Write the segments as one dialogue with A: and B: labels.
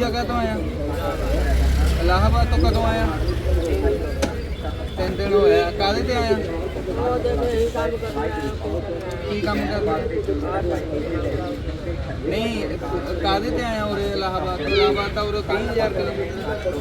A: ਜਗ੍ਹਾ ਤੋਂ ਆਇਆ। ਇਲਾਹਾਬਾਦ ਤੋਂ ਕਦੋਂ ਆਇਆ? ਤਿੰਨ ਦਿਨ ਹੋਇਆ ਕਾਹਦੇ ਤੇ ਆਇਆ? ਕੀ ਕੰਮ ਕਰਦਾ? ਨਹੀਂ, ਕਾਹਦੇ ਤੇ ਆਇਆ ਉਰੇ ਇਲਾਹਾਬਾਦ? ਇਲਾਹਾਬਾਦ ਤਾਂ ਉਰੇ 20000 ਕਿਲੋਮੀਟਰ।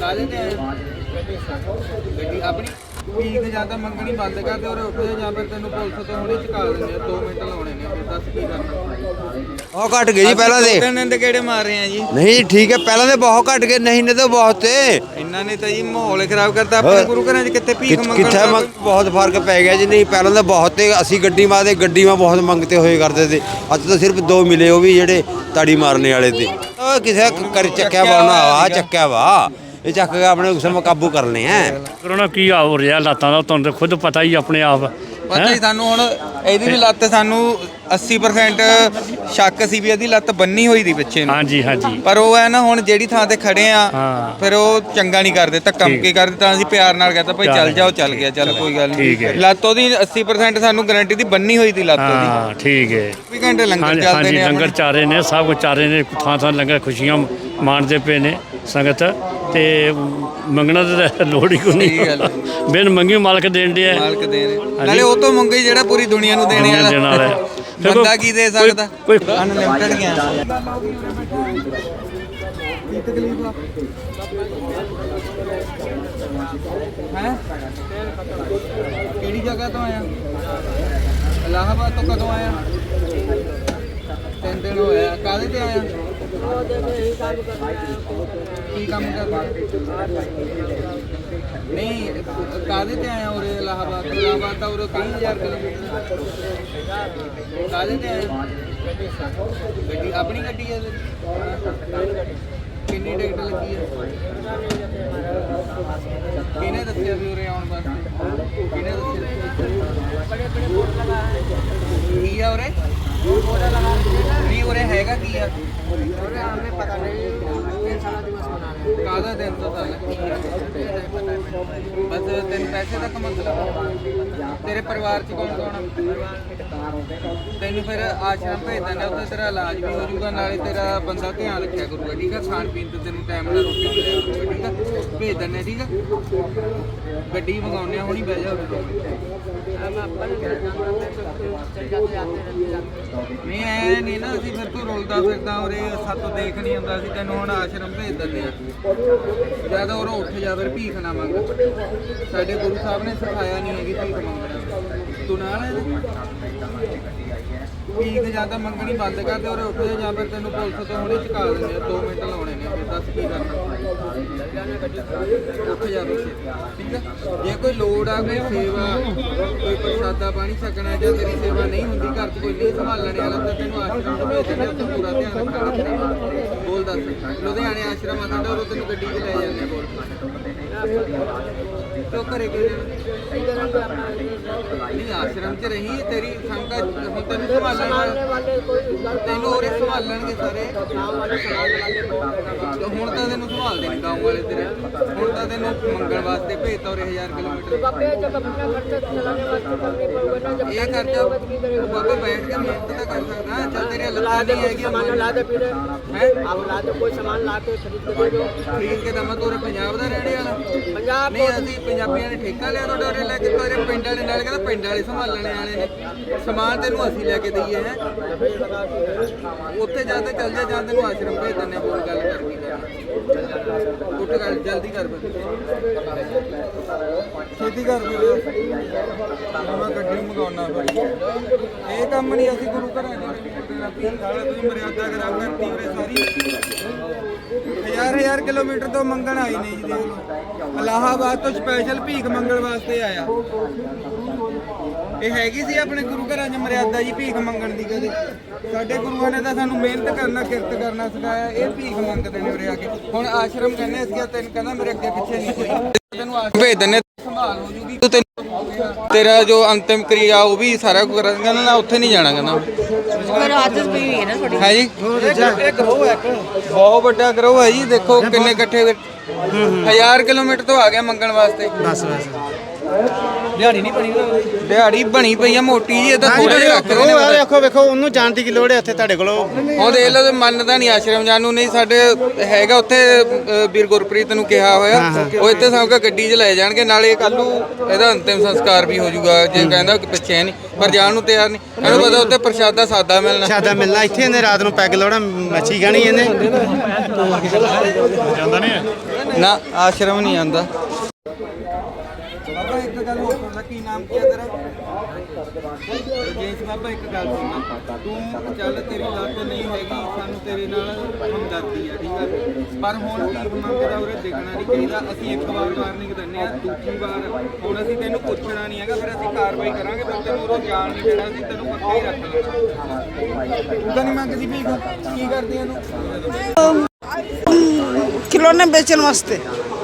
A: ਕਾਹਦੇ ਤੇ ਆਇਆ? ਗੱਡੀ ਆਪਣੀ? ਪੀਕ ਜਾਂ ਤਾਂ ਮੰਗਣੀ ਬੰਦ ਕਰ ਦੇ ਉਰੇ ਉੱਠ ਜਾ ਫਿਰ ਤੈਨੂੰ ਪੁਲਿਸ ਤੋਂ ਹੁਣੇ ਚੁਕਾ ਦਿੰਦੇ ਆ 2 ਮਿੰਟ ਲਾਉਣੇ ਨੇ ਫਿਰ ਦੱਸ ਕੀ ਕਰਨਾ।
B: ਬਹੁਤ ਘਟ ਗਏ ਜੀ ਪਹਿਲਾਂ ਦੇ।
A: ਦੇ ਕਿਹੜੇ ਮਾਰ ਰਹੇ ਆ ਜੀ?
B: ਨਹੀਂ ਠੀਕ ਹੈ ਪਹਿਲਾਂ ਦੇ ਬਹੁਤ ਘਟ ਗਏ ਨਹੀਂ ਨੇ ਤਾਂ ਬਹੁਤ ਤੇ।
A: ਇਹਨਾਂ ਨੇ ਤਾਂ ਜੀ ਮਾਹੌਲ ਖਰਾਬ ਕਰਤਾ ਆਪਣੇ। ਗੁਰੂ ਘਰਾਂ 'ਚ ਕਿੱਥੇ ਭੀਖ ਮੰਗਣ
B: ਕਿੱਥੇ ਬਹੁਤ ਫ਼ਰਕ ਪੈ ਗਿਆ ਜੀ ਨਹੀਂ ਪਹਿਲਾਂ ਤਾਂ ਬਹੁਤ ਤੇ ਅਸੀਂ ਗੱਡੀ ਮਾਰਦੇ ਗੱਡੀ ਮਾ ਬਹੁਤ ਮੰਗਤੇ ਹੋਏ ਕਰਦੇ ਤੇ। ਅੱਜ ਤਾਂ ਸਿਰਫ ਦੋ ਮਿਲੇ ਉਹ ਵੀ ਜਿਹੜੇ ਤਾੜੀ ਮਾਰਨੇ ਵਾਲੇ ਤੇ। ਉਹ ਕਿਸੇ ਕਰ ਚੱਕਿਆ ਵਾ ਉਹਨਾਂ ਆ ਚੱਕਿਆ ਵਾ। ਇਹ ਚੱਕ ਕੇ ਆਪਣੇ ਉਸ ਨੂੰ ਕਾਬੂ ਕਰਨੇ ਆ
C: ਕਰੋਨਾ ਕੀ ਆ ਹੋ ਰਿਹਾ ਲਾਤਾਂ ਦਾ ਤੁਹਾਨੂੰ ਤਾਂ ਖੁਦ ਪਤਾ ਹੀ ਆਪਣੇ ਆਪ।
A: ਪਤਾ ਹੀ ਸਾਨੂੰ ਹੁਣ ਇਹਦੀ ਵੀ ਲੱਤ ਸਾਨੂੰ 80% ਸ਼ੱਕ ਸੀ ਵੀ ਇਹਦੀ ਲੱਤ ਬੰਨੀ ਹੋਈ ਦੀ ਪਿੱਛੇ ਨੂੰ।
C: ਹਾਂਜੀ ਹਾਂਜੀ।
A: ਪਰ ਉਹ ਹੈ ਨਾ ਹੁਣ ਜਿਹੜੀ ਥਾਂ ਤੇ ਖੜੇ ਆ
C: ਹਾਂ।
A: ਫਿਰ ਉਹ ਚੰਗਾ ਨਹੀਂ ਕਰਦੇ ਧੱਕਾ ਮੁੱਕੀ ਕਰਦੇ ਤਾਂ ਅਸੀਂ ਪਿਆਰ ਨਾਲ ਕਹਤਾ ਭਾਈ ਚੱਲ ਜਾਓ ਚੱਲ ਗਿਆ ਚੱਲ ਕੋਈ ਗੱਲ
C: ਠੀਕ ਹੈ।
A: ਨਹੀਂ ਲੱਤ ਉਹਦੀ 80% ਸਾਨੂੰ ਗਾਰੰਟੀ ਦੀ ਬੰਨੀ ਹੋਈ ਦੀ ਲੱਤ ਉਹਦੀ।
C: ਹਾਂ ਠੀਕ ਹੈ।
A: ਵੀ ਘੰਟੇ ਲੰਗਰ
C: ਹਾਂਜੀ
A: ਚੱਲਦੇ
C: ਹਾਂਜੀ
A: ਨੇ
C: ਲੰਗਰ। ਚਾਰੇ ਨੇ ਸਭ ਕੁਝ ਚਾਰੇ ਨੇ ਥਾਂ ਥਾਂ ਲੰਗਰ ਖੁਸ਼ੀਆਂ ਮਾਣਦੇ ਪਏ ਨੇ ਸੰਗਤ। ਤੇ ਮੰਗਣਾ ਤਾਂ ਲੋੜ ਹੀ ਕੋਈ
A: ਸਹੀ ਗੱਲ ਹੈ।
C: ਨਹੀਂ ਬਿਨ ਮੰਗੀ ਮਾਲਕ ਦੇਣ ਦੇ
A: ਮਾਲਕ ਦੇ ਨੇ ਨਾਲੇ ਉਹ ਤੋਂ ਮੰਗੇ ਜਿਹੜਾ ਪੂਰੀ ਦੁਨੀਆ ਨੂੰ ਦੇਣੇ ਵਾਲਾ।
C: ਦੇਣ ਵਾਲਾ ਹੈ।
A: ਬੰਦਾ ਕੀ ਦੇ
C: ਕੋਈ-
A: ਸਕਦਾ?
C: ਕੋਈ
A: ਅਨਲਿਮਟਿਡ ਗਿਆ ਕੀ ਤਕਲੀਫ ਆ। ਹੈ? ਕਿਹੜੀ ਜਗ੍ਹਾ ਤੋਂ ਆਇਆ? ਇਲਾਹਾਬਾਦ ਤੋਂ ਕਦੋਂ ਆਇਆ? ਤਿੰਨ ਦਿਨ ਹੋਇਆ ਕਾਹਦੇ ਤੇ ਆਇਆ? ਕੀ ਕੰਮ ਕਰਦਾ ਨਹੀਂ, ਕਾਹਦੇ ਤੇ ਆਇਆ ਉਰੇ ਇਲਾਹਾਬਾਦ? ਇਲਾਹਾਬਾਦ ਤਾਂ ਉਰੇ 20000 ਕਿਲੋਮੀਟਰ। ਕਾਹਦੇ ਤੇ ਆਇਆ ਗੱਡੀ, ਆਪਣੀ ਗੱਡੀ ਹੈ ਕਿੰਨੀ ਟਿਕਟ ਲੱਗੀ ਹੈ? ਕਿਹਨੇ ਦੱਸਿਆ ਵੀ ਉਰੇ ਆਉਣ ਵਾਸਤੇ? ਕਿਹਨੇ ਦੱਸਿਆ? ਕੀ ਆ ਉਰੇ? ਨਹੀਂ ਉਰੇ ਹੈਗਾ ਕੀ ਆ? हमें पता नहीं ਕਾਹਦਾ ਦਿਨ ਤੋਂ ਸਾਲ ਬਸ ਤੈਨੂੰ ਪੈਸੇ ਦਾ ਮਤਲਬ ਤੇਰੇ ਪਰਿਵਾਰ ਚ ਕੌਣ ਕੌਣ ਆ? ਤੈਨੂੰ ਫਿਰ ਆਸ਼ਰਮ ਭੇਜ ਦਿੰਦੇ ਉੱਥੇ ਤੇਰਾ ਇਲਾਜ ਵੀ ਹੋ ਜਾਊਗਾ ਨਾਲੇ ਤੇਰਾ ਬੰਦਾ ਧਿਆਨ ਰੱਖਿਆ ਕਰੂਗਾ ਠੀਕ ਆ? ਖਾਣ ਪੀਣ ਤੇ ਤੈਨੂੰ ਟਾਈਮ ਨਾਲ ਰੋਟੀ ਮਿਲਿਆ ਕਰੂਗਾ ਠੀਕ ਆ? ਭੇਜ ਦਿੰਦੇ ਠੀਕ ਆ? ਗੱਡੀ ਮੰਗਾਉਂਦੇ ਆ ਹੁਣੀ ਬਹਿ ਜਾ ਨਹੀਂ ਐ ਨਹੀਂ ਨਾ ਅਸੀਂ ਫਿਰ ਤੂੰ ਰੁਲਦਾ ਫਿਰਦਾ ਉਰੇ ਸਾਤੋਂ ਦੇਖ ਨਹੀਂ ਹੁੰਦਾ ਅਸੀਂ ਤੈਨੂੰ ਹੁਣ ਆਸ਼ਰਮ ਭੇਜ ਦਿੰਦੇ ਆ। ਜਦ ਉਹ ਉੱਠ ਜਾ ਫਿਰ ਭੀਖ ਨਾ ਮੰਗ। ਸਾਡੇ ਗੁਰੂ ਸਾਹਿਬ ਨੇ ਸਿਖਾਇਆ ਨਹੀਂ ਹੈਗੀ ਭੀਖ ਮੰਗਣਾ। ਤੂੰ ਨਾਲ ਭੀਖ ਜਾਂ ਤਾਂ ਮੰਗਣੀ ਬੰਦ ਕਰ ਦੇ ਉਰੇ ਉੱਠ ਜਾ, ਜਾਂ ਫਿਰ ਤੈਨੂੰ ਪੁਲਿਸ ਤੋਂ ਹੁਣੇ ਚੁਕਾ ਦਿੰਦੇ ਆ। 2 ਮਿੰਟ ਲਾਉਣੇ ਨੇ, ਫਿਰ ਦੱਸ ਕੀ ਕਰਨਾ। ਉੱਠ ਜਾ ਠੀਕ ਹੈ ਜੇ ਕੋਈ ਲੋੜ ਆ, ਕੋਈ ਸੇਵਾ, ਕੋਈ ਪ੍ਰਸ਼ਾਦਾ ਪਾਣੀ ਛਕਣਾ ਜਾਂ ਤੇਰੀ ਸੇਵਾ ਨਹੀਂ ਹੁੰਦੀ, ਘਰ 'ਚ ਕੋਈ ਨਹੀਂ ਸੰਭਾਲਣ ਵਾਲਾ, ਤਾਂ ਤੈਨੂੰ ਆਸ਼ਰਮ 'ਚ ਭੇਜ ਦਿੰਦੇ ਉੱਥੇ ਪੂਰਾ ਧਿਆਨ ਰੱਖਣਾ ਤੇਰਾ ਬੋਲ ਦੱਸ। ਲੁਧਿਆਣੇ ਆਸ਼ਰਮ ਆ, ਸਾਡਾ ਉਦੋਂ ਤੈਨੂੰ ਗੱਡੀ 'ਚ ਲੈ ਜਾਂਦੇ ਆ, ਬੋਲ। ਤੋ ਘਰੇ ਗਏ ਨਹੀਂ ਆਸ਼ਰਮ 'ਚ ਰਹੀ ਤੇਰੀ ਸੰਗਤ ਹੁਣ ਤੈਨੂੰ ਸੰਭਾਲਣ ਵਾਲਾ ਤੈਨੂੰ ਉਰੇ ਸੰਭਾਲਣਗੇ ਸਾਰੇ ਤੇ ਹੁਣ ਤਾਂ ਤੈਨੂੰ ਸੰਭਾਲਦੇ ਨਹੀਂ ਗਾਉਂ ਵਾਲੇ ਤੇਰੇ ਹੁਣ ਤਾਂ ਤੈਨੂੰ ਮੰਗਣ ਵਾਸਤੇ ਭੇਜਤਾ ਉਰੇ 1000 ਕਿਲੋਮੀਟਰ ਇਹ ਖਰਚਾ ਉਹ ਬਾਬਾ ਬੈਠ ਕੇ ਮਿਹਨਤ ਤਾਂ ਕਰ ਸਕਦਾ ਚੱਲ ਤੇਰੇ ਲੱਤਾਂ ਨਹੀਂ ਹੈਗੀ
D: सामान ला दे फिर
A: ਹੈ
D: आप ला दे कोई सामान ला के खरीद के दे दो
A: ਖਰੀਦ ਕੇ ਦਮਾ ਤੋਰੇ ਪੰਜਾਬ ਦਾ ਰਹਿਣੇ ਵਾਲਾ
D: पंजाब
A: ਨਹੀਂ ਅਸੀਂ ਪੰਜਾਬੀਆਂ ਨੇ ਠੇਕਾ ਲਿਆ ਤੁਹਾਡੇ ਉਰੇ ਲੈ ਕੇ ਤੋਰੇ ਪਿੰਡ ਵਾਲੇ ਨਾਲ ਕਹਿੰਦਾ ਪਿੰਡ ਵਾਲੇ ਸੰਭਾਲਣੇ ਵਾਲੇ ਨੇ। ਸਮਾਨ ਤੈਨੂੰ ਅਸੀਂ ਲੈ ਕੇ ਦਈਏ, ਹੈ। ਉੱਥੇ ਜਾ ਕੇ ਚੱਲ ਜਾ, ਜਾਂ ਤੈਨੂੰ ਆਸ਼ਰਮ ਭੇਜ ਦਿੰਦੇ ਬੋਲ ਗੱਲ ਕਰ ਉੱਠ ਗੱਲ ਜਲਦੀ ਕਰ ਫਿਰ। ਕਰ ਫਿਰ। ਮੈਂ ਗੱਡੀ ਮੰਗਾਉਣਾ ਫਿਰ। ਇਹ ਕੰਮ ਨਹੀਂ ਅਸੀਂ ਗੁਰੂ ਘਰਾਂ ਦੇ ਹਜ਼ਾਰ ਹਜ਼ਾਰ ਕਿਲੋਮੀਟਰ ਤੋਂ ਮੰਗਣ ਆਈ ਨੇ ਜੀ ਦੇਖ ਲਓ। ਇਲਾਹਾਬਾਦ ਤੋਂ ਸਪੈਸ਼ਲ ਭੀਖ ਮੰਗਣ ਵਾਸਤੇ ਆਇਆ। ਇਹ ਹੈਗੀ ਸੀ ਆਪਣੇ ਗੁਰੂ ਘਰਾਂ 'ਚ ਮਰਿਆਦਾ ਜੀ ਭੀਖ ਮੰਗਣ ਦੀ ਕਦੇ। ਸਾਡੇ ਗੁਰੂਆਂ ਨੇ ਤਾਂ ਸਾਨੂੰ ਮਿਹਨਤ ਕਰਨਾ ਕਿਰਤ ਕਰਨਾ ਸਿਖਾਇਆ ਇਹ ਭੀਖ ਮੰਗਦੇ ਨੇ ਉਰੇ ਆ ਕੇ। ਹੁਣ ਆਸ਼ਰਮ ਕਹਿੰਦੇ ਅਸੀਂ ਤੈਨੂੰ ਕਹਿੰਦਾ ਮੇਰੇ ਅੱਗੇ ਪਿੱਛੇ ਨਹੀਂ ਕੋਈ। ਤੈਨੂੰ ਆਸ਼ਰਮ ਭੇਜ ਦਿੰਦੇ ਸੰਭਾਲ ਹੋ ਜੂਗੀ। ਤੂੰ ਤੈਨੂੰ ਤੇਰਾ ਜੋ ਅੰਤਿਮ ਕਿਰਿਆ ਉਹ ਵੀ ਸਾਰਾ ਕੁਝ ਕਰਾਂਗਾ ਨਾ ਉੱਥੇ ਨਹੀਂ ਜਾਣਾ ਕਹਿੰਦਾ।
E: ਮੇਰਾ ਆਦਤ ਪਈ ਹੋਈ ਹੈ ਨਾ ਥੋੜੀ
A: ਹੈ ਜੀ? ਇਹ ਗਰੋਹ ਹੈ ਬਹੁਤ ਵੱਡਾ ਗਰੋਹ ਹੈ ਜੀ ਦੇਖੋ ਕਿੰਨੇ ਇਕੱਠੇ। ਹਜ਼ਾਰ ਕਿਲੋਮੀਟਰ ਤੋਂ ਆ ਗਿਆ ਮੰਗਣ ਵਾਸਤੇ।
F: ਬਸ ਬਸ।
A: ਦਿਹਾੜੀ ਨਹੀਂ ਬਣੀ ਦਿਹਾੜੀ ਬਣੀ ਪਈ ਆ ਮੋਟੀ ਜੀ ਇਹ ਤਾਂ ਥੋੜੇ ਜਿਹਾ ਰੱਖ
F: ਉਹ ਆ ਵੇਖੋ ਵੇਖੋ ਉਹਨੂੰ ਜਾਣ ਦੀ ਕੀ ਲੋੜ ਹੈ ਉੱਥੇ ਤੁਹਾਡੇ ਕੋਲ?
A: ਉਹ ਦੇਖ ਲਓ ਮੰਨਦਾ ਨਹੀਂ ਆਸ਼ਰਮ ਜਾਣ ਨੂੰ ਨਹੀਂ ਸਾਡੇ ਹੈਗਾ ਉੱਥੇ ਵੀਰ ਗੁਰਪ੍ਰੀਤ ਨੂੰ ਕਿਹਾ ਹੋਇਆ। ਉਹ ਇੱਥੇ ਸਭ ਕੋ ਗੱਡੀ 'ਚ ਲੈ ਜਾਣਗੇ ਨਾਲੇ ਕੱਲ ਨੂੰ ਇਹਦਾ ਅੰਤਿਮ ਸੰਸਕਾਰ ਵੀ ਹੋ ਜਾਊਗਾ ਜੇ ਕਹਿੰਦਾ ਕਿ ਪਿੱਛੇ ਨਹੀਂ ਪਰ ਜਾਣ ਨੂੰ ਤਿਆਰ ਨਹੀਂ। ਇਹਨੂੰ ਪਤਾ ਉੱਥੇ ਪ੍ਰਸ਼ਾਦਾ ਸਾਦਾ ਮਿਲਣਾ।
F: ਸਾਦਾ ਮਿਲਣਾ ਇੱਥੇ ਇਹਨੇ ਰਾਤ ਨੂੰ ਪੈਗ ਲਾਉਣਾ ਮੱਛੀ ਖਾਣੀ ਇਹਨੇ।
A: ਨਾ ਆਸ਼ਰਮ ਨਹੀਂ ਆਂਦਾ ਬਾਬਾ ਇੱਕ ਗੱਲ ਹੋਰ ਸੁਣ ਲੈ ਕੀ ਨਾਮ ਕੀ ਹੈ ਤੇਰਾ? ਬਾਬਾ, ਇੱਕ ਗੱਲ ਸੁਣਨਾ ਤੂੰ ਚੱਲ ਤੇਰੀ ਲੱਤ ਨਹੀਂ ਹੈਗੀ, ਸਾਨੂੰ ਤੇਰੇ ਨਾਲ ਹਮਦਰਦੀ ਆ, ਠੀਕ ਆ? ਪਰ ਹੁਣ ਭੀਖ ਮੰਗਦਾ ਉਰੇ ਦੇਖਣਾ ਨਹੀਂ ਚਾਹੀਦਾ। ਅਸੀਂ ਇੱਕ ਵਾਰ ਵਾਰਨਿੰਗ ਦਿੰਨੇ ਆ ਦੂਜੀ ਵਾਰ ਹੁਣ ਅਸੀਂ ਤੈਨੂੰ ਪੁੱਛਣਾ ਨਹੀਂ ਹੈਗਾ, ਫਿਰ ਅਸੀਂ ਕਾਰਵਾਈ ਕਰਾਂਗੇ ਬੰਦੇ ਨੂੰ ਉਰੋਂ ਜਾਣ ਨਹੀਂ ਦੇਣਾ, ਅਸੀਂ ਤੈਨੂੰ ਪੱਕਾ ਰੱਖ ਲੈਣਾ ਤੂੰ ਨਹੀਂ ਮੰਗਦੀ ਭੀਖ ਕੀ ਕਰਦੀ ਇਹਨੂੰ
E: ਖਿਲੌਣੇ ਵੇਚਣ ਵਾਸਤੇ।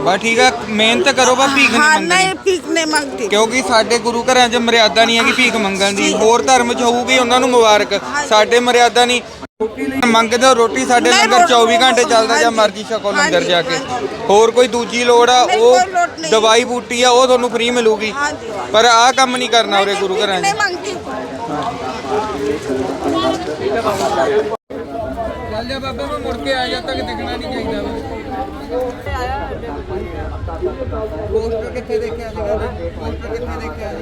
A: ਬਾ ਠੀਕ ਆ ਮਿਹਨਤ ਕਰੋ ਬਾ ਭੀਖ ਨਹੀਂ
E: ਹਾਂ
A: ਮੰਗਣੀ।
E: ਭੀਖ ਨਹੀਂ ਮੰਗਦੇ।
A: ਕਿਉਂਕਿ ਸਾਡੇ ਗੁਰੂ ਘਰਾਂ 'ਚ ਮਰਿਆਦਾ ਨਹੀਂ ਹੈਗੀ ਭੀਖ ਮੰਗਣ ਦੀ। ਹੋਰ ਧਰਮ 'ਚ ਹੋਊਗੀ ਉਹਨਾਂ ਨੂੰ ਮੁਬਾਰਕ। ਸਾਡੇ ਮਰਿਆਦਾ ਨਹੀਂ। ਮੰਗਦੇ ਹੋ ਰੋਟੀ ਸਾਡੇ ਲੰਗਰ 24 ਘੰਟੇ ਚੱਲਦਾ ਜਾਂ ਮਰਜ਼ੀ ਛਕੋ ਲੰਗਰ ਜਾ ਕੇ। ਹੋਰ ਕੋਈ ਦੂਜੀ ਲੋੜ ਆ ਉਹ ਦਵਾਈ ਬੂਟੀ ਆ ਉਹ ਤੁਹਾਨੂੰ ਫ੍ਰੀ ਮਿਲੂਗੀ। ਪਰ ਆਹ ਕੰਮ ਨਹੀਂ ਕਰਨਾ ਉਰੇ ਗੁਰੂ ਘਰਾਂ 'ਚ।
E: ਨਹੀਂ ਮੰਗਦੇ।
A: ਚੱਲ ਜਾ ਬਾਬਾ ਮੈਂ ਮੁੜ ਕੇ ਆ ਜਾ ਤੱਕ ਦਿਖਣਾ ਨਹੀਂ ਚਾਹੀਦਾ। पोस्टर कितने देखे आज पोस्टर कितने देखे आज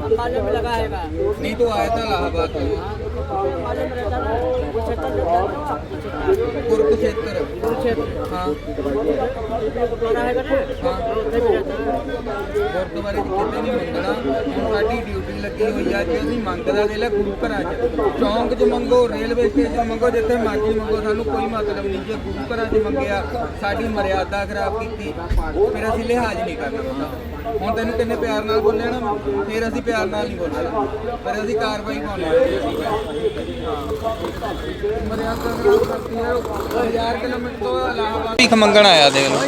D: अंबाला में लगा है नहीं तो
A: आया था इलाहाबाद में ਮੰਗਣਾ। ਸਾਡੀ ਡਿਊਟੀ ਲੱਗੀ ਹੋਈ ਆ ਜੇ ਅਸੀਂ ਮੰਗਦਾ ਗੁਰੂ ਘਰਾਂ 'ਚ। ਚੌਂਕ 'ਚ ਮੰਗੋ ਰੇਲਵੇ ਸਟੇਸ਼ਨ ਮੰਗੋ, ਜਿੱਥੇ ਮਰਜ਼ੀ ਮੰਗੋ, ਸਾਨੂੰ ਕੋਈ ਮਤਲਬ ਨਹੀਂ ਜੇ ਗੁਰੂ ਘਰਾਂ 'ਚ ਮੰਗਿਆ, ਸਾਡੀ ਮਰਿਆਦਾ ਖਰਾਬ ਕੀਤੀ, ਫਿਰ ਅਸੀਂ ਲਿਹਾਜ਼ ਨਹੀਂ ਕਰਨਾ। ਹੁੰਦਾ ਹੁਣ ਤੈਨੂੰ ਕਿੰਨੇ ਪਿਆਰ ਨਾਲ ਬੋਲਿਆ ਨਾ ਫਿਰ ਅਸੀਂ ਪਿਆਰ ਨਾਲ ਨਹੀਂ ਬੋਲਿਆ। ਪਰ ਅਸੀਂ ਕਾਰਵਾਈ ਪਾਉਂਦੇ ਹਾਂ ਭੀਖ ਮੰਗਣ ਆਇਆ ਦੇਖ ਲਓ।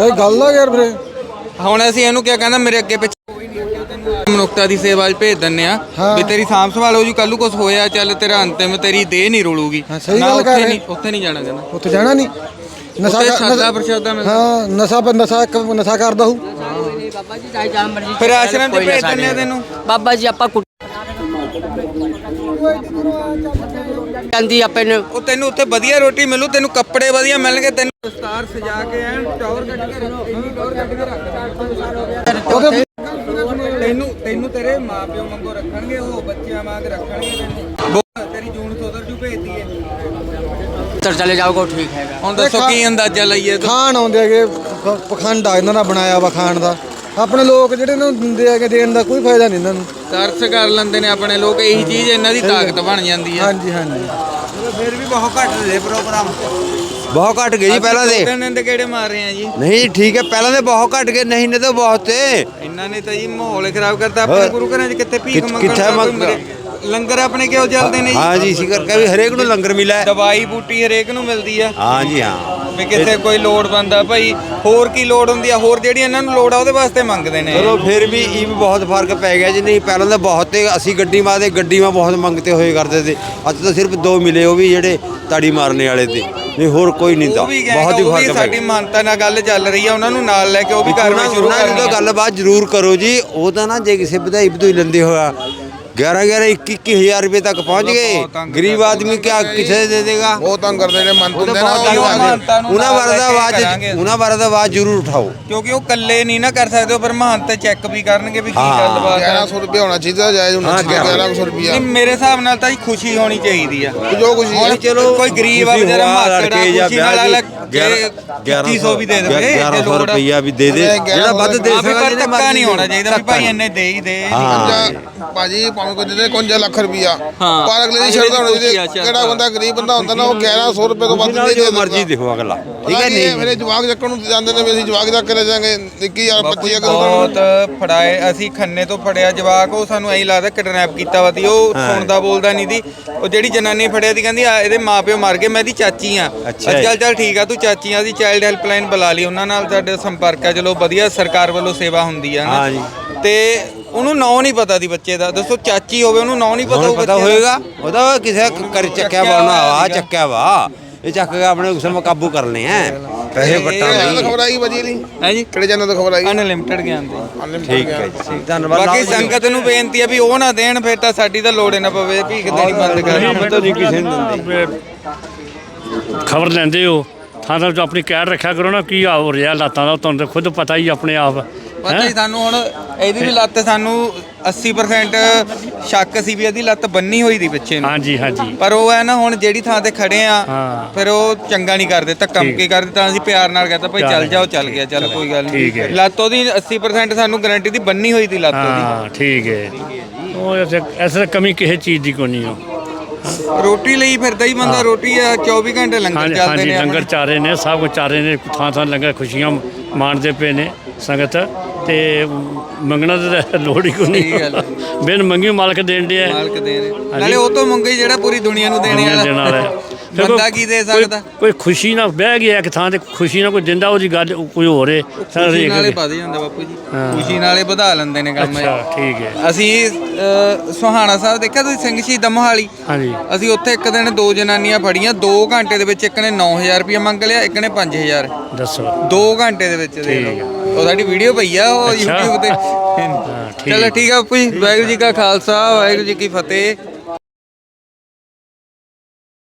G: ਇਹ ਗੱਲ ਆ ਯਾਰ ਵੀਰੇ
A: ਹੁਣ ਅਸੀਂ ਇਹਨੂੰ ਕਿਆ ਕਹਿੰਦਾ ਮੇਰੇ ਅੱਗੇ ਪਿੱਛੇ ਮਨੁੱਖਤਾ ਦੀ ਸੇਵਾ 'ਚ ਭੇਜ ਦਿੰਨੇ ਆ ਵੀ ਤੇਰੀ ਸਾਂਭ ਸੰਭਾਲ ਹੋ ਜੂ ਕੱਲੂ ਕੁਝ ਹੋਇਆ ਚੱਲ ਤੇਰਾ ਅੰਤਿਮ ਤੇਰੀ ਦੇਹ ਨਹੀਂ ਰੋਲੂਗੀ। ਨਾ ਉੱਥੇ ਨਹੀਂ ਉੱਥੇ ਨਹੀਂ ਜਾਣਾ ਕਹਿੰਦਾ।
G: ਉੱਥੇ ਜਾਣਾ ਨਹੀਂ। ਨਸ਼ਾ ਕਰਦਾ
A: ਪ੍ਰਸ਼ਾਦਾ ਮੈਂ
G: ਹਾਂ ਨਸ਼ਾ ਨਸ਼ਾ ਨਸ਼ਾ ਕਰਦਾ ਹੂੰ।
D: ਬਾਬਾ ਜੀ ਚਾਹੇ ਜਾਂ
A: ਫਿਰ ਆਸ਼ਰਮ ਭੇਜ ਦਿੰਦੇ ਆ ਤੈਨੂੰ।
D: ਬਾਬਾ ਜੀ ਆਪਾਂ ਕਹਿੰਦੀ ਆਪੇ ਨੇ
A: ਉਹ ਤੈਨੂੰ ਉੱਥੇ ਵਧੀਆ ਰੋਟੀ ਮਿਲੂ ਤੈਨੂੰ ਕੱਪੜੇ ਵਧੀਆ ਮਿਲਣਗੇ ਤੈਨੂੰ ਦਸਤਾਰ ਸਜਾ ਕੇ ਐਨ ਟੌਰ ਕੱਢ ਕੇ ਰੱਖ ਇੰਨੀ ਟੌਰ ਕੇ ਰੱਖ। ਤੈਨੂੰ ਤੈਨੂੰ ਤੇਰੇ ਮਾਪਿਓ ਮੰਗੋ ਰੱਖਣਗੇ ਉਹ ਬੱਚਿਆਂ ਵਾਂਗ ਰੱਖਣਗੇ ਤੈਨੂੰ। ਤੇਰੀ ਜੂਨ ਸੋਦਰ ਜੂ ਭੇਜਦੀ ਹੈ
D: ਤਰ ਚਲੇ ਜਾਓਗੇ ਠੀਕ ਹੈਗਾ।
A: ਹੁਣ ਦੱਸੋ ਕੀ ਅੰਦਾਜ਼ਾ ਲਈਏ?
G: ਖਾਣ ਆਉਂਦੇ ਹੈਗੇ ਪਖੰਡ ਆ ਇਹਨਾਂ ਦਾ ਬਣਾਇਆ ਵਾ ਖਾਣ ਦਾ। ਆਪਣੇ ਲੋਕ ਜਿਹੜੇ ਇਹਨਾਂ ਨੂੰ ਦਿੰਦੇ ਹੈਗੇ ਦੇਣ ਦਾ ਕੋਈ ਫਾਇਦਾ ਨਹੀਂ ਇਹਨਾਂ ਨੂੰ।
A: ਤਰਸ ਕਰ ਲੈਂਦੇ ਨੇ ਆਪਣੇ ਲੋਕ ਇਹੀ ਚੀਜ਼ ਇਹਨਾਂ ਦੀ ਤਾਕਤ ਬਣ ਜਾਂਦੀ ਹੈ।
G: ਹਾਂਜੀ ਹਾਂਜੀ।
B: ਫਿਰ ਵੀ ਬਹੁਤ ਘੱਟ ਦੇ ਪ੍ਰੋਗਰਾਮ। ਬਹੁਤ ਘੱਟ ਗਏ ਜੀ ਪਹਿਲਾਂ ਦੇ।
A: ਦੋ ਦਿਨ ਦੇ ਕਿਹੜੇ ਮਾਰ ਰਹੇ ਆ ਜੀ?
B: ਨਹੀਂ ਠੀਕ ਹੈ ਪਹਿਲਾਂ ਦੇ ਬਹੁਤ ਘੱਟ ਗਏ ਨਹੀਂ ਨੇ ਤਾਂ ਬਹੁਤ ਤੇ।
A: ਇਹਨਾਂ ਨੇ ਤਾਂ ਜੀ ਮਾਹੌਲ ਖਰਾਬ ਕਰਤਾ ਆਪਣੇ
B: ਹੋਰ।
A: ਗੁਰੂ ਘਰਾਂ 'ਚ ਕਿੱਥੇ ਭੀਖ
B: ਕਿੱਥੇ-
A: ਮੰਗਣ
B: ਕਿੱਥੇ
A: ਦਾ ਕੋਈ
B: ਮੰਗ-
A: ਮਰੇ- ਲੰਗਰ ਆਪਣੇ ਕਿਉਂ ਚੱਲਦੇ ਨੇ ਜੀ?
B: ਹਾਂ ਜੀ ਇਸੇ ਕਰਕੇ ਵੀ ਹਰੇਕ ਨੂੰ ਲੰਗਰ ਮਿਲਿਆ। ਹੈ।
A: ਦਵਾਈ ਬੂਟੀ ਹਰੇਕ ਨੂੰ ਮਿਲਦੀ ਆ।
B: ਹਾਂ ਜੀ ਹਾਂ।
A: ਵੀ ਕਿਤੇ ਕੋਈ ਲੋੜ ਬੰਦਾ ਭਾਈ ਹੋਰ ਕੀ ਲੋੜ ਹੁੰਦੀ ਆ? ਹੋਰ ਜਿਹੜੀ ਇਹਨਾਂ ਨੂੰ ਲੋੜ ਆ ਉਹਦੇ ਵਾਸਤੇ ਮੰਗਦੇ ਨੇ।
B: ਚਲੋ ਫਿਰ ਵੀ ਇਹ ਵੀ ਬਹੁਤ ਫ਼ਰਕ ਪੈ ਗਿਆ ਜੀ। ਨਹੀਂ ਪਹਿਲਾਂ ਤਾਂ ਬਹੁਤ ਤੇ ਅਸੀਂ ਗੱਡੀ ਮਾਰਦੇ ਗੱਡੀ ਮਾ ਬਹੁਤ ਮੰਗਤੇ ਹੋਏ ਕਰਦੇ ਤੇ ਅੱਜ ਤਾਂ ਸਿਰਫ ਦੋ ਮਿਲੇ ਉਹ ਵੀ ਜਿਹੜੇ ਤਾੜੀ ਮਾਰਨੇ ਵਾਲੇ ਤੇ ਨਹੀਂ ਹੋਰ ਕੋਈ ਨਹੀਂ ਤਾਂ।
A: ਉਹ ਵੀ
B: ਬਹੁਤ ਹੀ
A: ਉਹ ਵੀ
B: ਫ਼ਰਕ ਪੈ
A: ਸਾਡੀ
B: ਗਿਆ।
A: ਮਾਨਤਾ ਨਾਲ ਗੱਲ ਚੱਲ ਰਹੀ ਆ ਉਹਨਾਂ ਨੂੰ ਨਾਲ ਲੈ ਕੇ ਉਹ ਵੀ ਕਾਰਵਾਈ ਸ਼ੁਰੂ
B: ਉਹਨਾਂ
A: ਕਰਨੀ
B: ਗੱਲਬਾਤ ਜ਼ਰੂਰ ਕਰੋ ਜੀ। ਉਹ ਤਾਂ ਨਾ ਜੇ ਕਿਸੇ ਵਧਾਈ ਵਧੂਈ ਲੈਂਦੇ ਹੋਇਆ 11 11 21 ਹਜ਼ਾਰ ਰੁਪਏ ਤੱਕ ਪਹੁੰਚ ਗਏ ਗਰੀਬ ਆਦਮੀ ਕਿਆ ਕਿਸੇ ਦੇ ਦੇਗਾ
H: ਬਹੁਤ ਤੰਗ ਕਰਦੇ ਨੇ ਮਨ
B: ਉਹ ਤਾਂ
H: ਹੁੰਦੇ ਨਾ ਉਹ
B: ਉਹਨਾਂ ਬਾਰੇ ਦਾ ਆਵਾਜ਼। ਉਹਨਾਂ ਬਾਰੇ ਦਾ ਆਵਾਜ਼ ਜ਼ਰੂਰ ਉਠਾਓ
A: ਕਿਉਂਕਿ ਉਹ ਇਕੱਲੇ ਨਹੀਂ ਨਾ ਕਰ ਸਕਦੇ ਉਹ ਪਰ ਮਹੰਤ ਚੈੱਕ ਵੀ ਕਰਨਗੇ ਵੀ ਕੀ
B: ਹਾਂ।
A: ਗੱਲਬਾਤ ਆ
H: 1100 ਰੁਪਏ ਹੋਣਾ ਚਾਹੀਦਾ ਜਾਇਜ਼ ਹੋਣਾ
B: ਹਾਂ,
H: ਚਾਹੀਦਾ
B: ਗਿਆਰਾਂ
H: 1100 ਰੁਪਿਆ
A: ਨਹੀਂ ਮੇਰੇ ਹਿਸਾਬ ਨਾਲ ਤਾਂ ਜੀ ਖੁਸ਼ੀ ਹੋਣੀ ਚਾਹੀਦੀ ਆ
H: ਜੋ ਕੁਝ
A: ਹੁਣ ਚਲੋ ਕੋਈ ਗਰੀਬ ਆ ਵਿਚਾਰਾ
B: ਜਾਂ
A: ਖੁਸ਼ੀ ਨਾਲ ਅਲੱਗ
B: ਦੀ
A: 1100 ਵੀ ਦੇ ਦੇਵੇ ਜੇ
B: 1100
A: ਲੋੜ ਆ।
B: ਰੁਪਈਆ ਵੀ ਦੇ ਦੇ ਜਿਹੜਾ ਵੱਧ ਦੇ ਸਕਦਾ
A: ਨਹੀਂ ਹੋਣਾ ਚਾਹੀਦਾ ਵੀ ਭਾਈ। ਇੰਨੇ ਦੇ। ਹੀ ਦੇ
B: ਹਾਂ
H: ਭਾਜੀ ਭਾਵੇਂ ਕੋਈ ਦੇ ਦੇ 51 ਲੱਖ ਰੁਪਿਆ
A: ਹਾਂ।
H: ਪਰ ਅਗਲੇ ਦੀ ਸ਼ਰਤ
A: ਦੀ
H: ਹੋਣੀ ਚਾਹੀਦੀ ਕਿਹੜਾ
A: ਆ।
H: ਬੰਦਾ ਗਰੀਬ ਬੰਦਾ ਹੁੰਦਾ ਨਾ ਉਹ 1100 ਰੁਪਏ ਤੋਂ ਵੱਧ ਨਹੀਂ
B: ਜੋ
H: ਦੇ
B: ਮਰਜ਼ੀ ਦੇਖੋ ਅਗਲਾ। ਠੀਕ ਹੈ ਨਹੀਂ?
H: ਮੇਰੇ ਜਵਾਕ ਚੱਕਣ ਨੂੰ ਜਾਂਦੇ ਨੇ ਵੀ ਅਸੀਂ ਜਵਾਕ ਚੱਕ ਲੈ ਜਾਾਂਗੇ 21000
A: ਬਾਪੂ ਜੀ
H: 25000
A: ਬਹੁਤ ਫੜਾਏ ਅਸੀਂ ਖੰਨੇ ਤੋਂ ਫੜਿਆ ਜਵਾਕ ਉਹ ਸਾਨੂੰ ਐਂ ਲੱਗਦਾ ਕਿਡਨੈਪ ਕੀਤਾ ਵਾ ਤੀ ਉਹ ਸੁਣਦਾ ਬੋਲਦਾ ਨਹੀਂ ਦੀ ਉਹ ਜਿਹੜੀ ਜਨਾਨੀ ਫੜਿਆ ਦੀ ਕਹਿੰਦੀ ਆ ਇਹਦੇ ਮਾਪਿਓ ਮਰ ਗਏ ਮੈਂ ਇਹਦੀ ਚਾਚੀ ਆ।
B: ਅੱਛਾ ਜੀ।
A: ਚੱਲ ਚੱਲ ਠੀਕ ਆ ਤੂੰ ਚਾਚੀ ਆ ਦੀ ਚਾਈਲਡ ਹੈਲਪਲਾਈਨ ਬੁਲਾ ਲਈ ਉਹਨਾਂ ਨਾਲ ਸਾਡੇ ਸੰਪਰਕ ਆ ਚਲੋ ਵਧੀਆ ਸਰਕਾਰ ਵੱਲੋਂ ਸੇਵਾ ਹੁੰਦੀ ਆ
B: ਹਾਂ ਜੀ।
A: ਨਾ ਤੇ ਉਹਨੂੰ ਨਾਂ ਨਹੀਂ ਪਤਾ ਦੀ ਬੱਚੇ ਦਾ। ਦੱਸੋ ਚਾਚੀ ਹੋਵੇ ਉਹਨੂੰ ਨਾਂ ਨਹੀਂ ਪਤਾ ਉਹ
B: ਪਤਾ
A: ਬੱਚੇ ਦਾ।
B: ਹੋਏਗਾ। ਉਹਦਾ ਕਿਸੇ ਕਰ ਚੱਕਿਆ ਵਾ ਉਹਨਾਂ ਆ ਚੱਕਿਆ ਵਾ ਇਹ ਚੱਕ ਕੇ ਆਪਣੇ ਉਸ ਨੂੰ ਕਾਬੂ ਕਰ ਲਏ ਆ ਪੈਸੇ ਵਟਾਂ ਲਈ।
H: ਖਬਰ ਆਈ ਵਜੀ ਨਹੀਂ।
A: ਹੈ ਜੀ?
H: ਕਿਹੜੇ ਚੈਨਲ ਤੋਂ ਖਬਰ ਆਈ
A: ਅਨਲਿਮਟਿਡ ਗਿਆਨ ਦੇ
B: ਠੀਕ ਹੈ ਜੀ। ਧੰਨਵਾਦ।
A: ਬਾਕੀ ਸੰਗਤ ਨੂੰ ਬੇਨਤੀ ਹੈ ਵੀ ਉਹ ਨਾ ਦੇਣ ਫਿਰ ਤਾਂ ਸਾਡੀ ਤਾਂ ਲੋੜ ਹੀ ਨਾ ਪਵੇ ਭੀਖ ਦੇਣੀ ਬੰਦ ਕਰ
B: ਤਾਂ ਨਹੀਂ ਕਿਸੇ ਨੂੰ ਦਿੰਦੇ।
C: ਖਬਰ ਲੈਂਦੇ ਹੋ। ਥਾਂ ਥਾਂ ਤੋਂ ਆਪਣੀ ਕੈਦ ਰੱਖਿਆ ਕਰੋ ਨਾ ਕੀ ਆ ਹੋ ਰਿਹਾ ਲਾਤਾਂ ਦਾ ਤੁਹਾਨੂੰ ਤਾਂ ਖੁਦ ਪਤਾ ਹੀ ਆਪਣੇ ਆਪ।
A: ਪਤਾ ਹੀ? ਸਾਨੂੰ ਹੁਣ ਇਹਦੀ ਵੀ ਲੱਤ ਸਾਨੂੰ 80% ਸ਼ੱਕ ਸੀ ਵੀ ਇਹਦੀ ਲੱਤ ਬੰਨੀ ਹੋਈ ਦੀ ਪਿੱਛੇ ਨੂੰ।
C: ਹਾਂਜੀ ਹਾਂਜੀ।
A: ਪਰ ਉਹ ਹੈ ਨਾ ਹੁਣ ਜਿਹੜੀ ਥਾਂ ਤੇ ਖੜੇ ਆ
C: ਹਾਂ।
A: ਫਿਰ ਉਹ ਚੰਗਾ ਨਹੀਂ ਕਰਦੇ ਧੱਕਾ। ਮੁੱਕੀ ਕਰਦੇ ਤਾਂ ਅਸੀਂ ਪਿਆਰ ਨਾਲ ਕਹਤਾ ਭਾਈ ਚੱਲ। ਜਾਓ ਚੱਲ ਗਿਆ ਚੱਲ ਕੋਈ ਗੱਲ
C: ਠੀਕ ਹੈ।
A: ਨਹੀਂ ਲੱਤ ਉਹਦੀ 80% ਸਾਨੂੰ ਗਾਰੰਟੀ ਦੀ ਬੰਨੀ ਹੋਈ ਦੀ ਲੱਤ ਉਹਦੀ।
C: ਹਾਂ ਠੀਕ ਹੈ। ਉਹ ਐਸੇ ਐਸੇ ਕਮੀ ਕਿਸੇ ਚੀਜ਼ ਦੀ ਕੋਈ ਨਹੀਂ ਹੋ
A: ਰੋਟੀ ਲਈ ਫਿਰਦਾ ਹੀ ਬੰਦਾ ਰੋਟੀ ਆ 24 ਘੰਟੇ ਲੰਗਰ
C: ਹਾਂਜੀ
A: ਚੱਲਦੇ
C: ਹਾਂਜੀ
A: ਨੇ।
C: ਲੰਗਰ ਚਾਰੇ ਨੇ ਸਭ ਕੁਝ ਚਾਰੇ ਨੇ ਥਾਂ ਥਾਂ ਲੰਗਰ ਖੁਸ਼ੀਆਂ ਮਾਣਦੇ ਪਏ ਨੇ ਸੰਗਤ। ਤੇ ਮੰਗਣਾ ਤਾਂ ਲੋੜ ਹੀ ਕੋਈ
A: ਸਹੀ
C: ਨਹੀਂ
A: ਹੈ।
C: ਬਿਨ ਮੰਗੀ ਮਾਲਕ ਦੇਣ ਦੇ
A: ਮਾਲਕ ਦੇ। ਨੇ ਨਾਲੇ ਉਹ ਤੋਂ ਮੰਗੇ ਜਿਹੜਾ ਪੂਰੀ ਦੁਨੀਆ ਨੂੰ ਦੇਣੇ
C: ਦੇਣ ਵਾਲਾ।
A: ਵਾਲਾ
C: ਹੈ।
A: ਬੰਦਾ ਕੀ ਦੇ ਸਕਦਾ?
C: ਕੋਈ ਖੁਸ਼ੀ ਨਾਲ ਬਹਿ ਗਿਆ ਇੱਕ ਥਾਂ ਤੇ ਖੁਸ਼ੀ ਨਾਲ ਕੋਈ ਦਿੰਦਾ ਉਹਦੀ ਗੱਲ ਕੋਈ ਹੋਰ ਹੈ
A: ਖੁਸ਼ੀ ਨਾਲੇ ਵਧ ਜਾਂਦਾ ਬਾਪੂ ਜੀ। ਖੁਸ਼ੀ ਨਾਲੇ ਵਧਾ ਲੈਂਦੇ ਨੇ ਕੰਮ।
C: ਅੱਛਾ ਠੀਕ ਹੈ
A: ਅਸੀਂ ਸੁਹਾਣਾ ਸਾਹਿਬ ਦੇਖਿਆ ਤੁਸੀਂ ਸਿੰਘ ਸ਼ਹੀਦ ਮੋਹਾਲੀ?
C: ਹਾਂਜੀ।
A: ਅਸੀਂ ਉੱਥੇ ਇੱਕ ਦਿਨ ਦੋ ਜਨਾਨੀਆਂ ਫੜੀਆਂ 2 ਘੰਟੇ ਦੇ ਵਿੱਚ ਇੱਕ ਨੇ 9000 ਰੁਪਏ ਮੰਗ ਲਿਆ ਇੱਕ ਨੇ 5000
C: ਦੱਸੋ।
A: 2 ਘੰਟੇ ਦੇ ਵਿੱਚ ਦੇ ਲਓ। ਉਹ ਸਾਡੀ ਵੀਡੀਓ ਪਈ ਆ ਉਹ। YouTube ਤੇ। ਚਲੋ ਠੀਕ ਆ ਬਾਪੂ ਜੀ ਵਾਹਿਗੁਰੂ ਜੀ ਕਾ ਖਾਲਸਾ ਵਾਹਿਗੁਰੂ ਜੀ ਕੀ ਫਤਿਹ।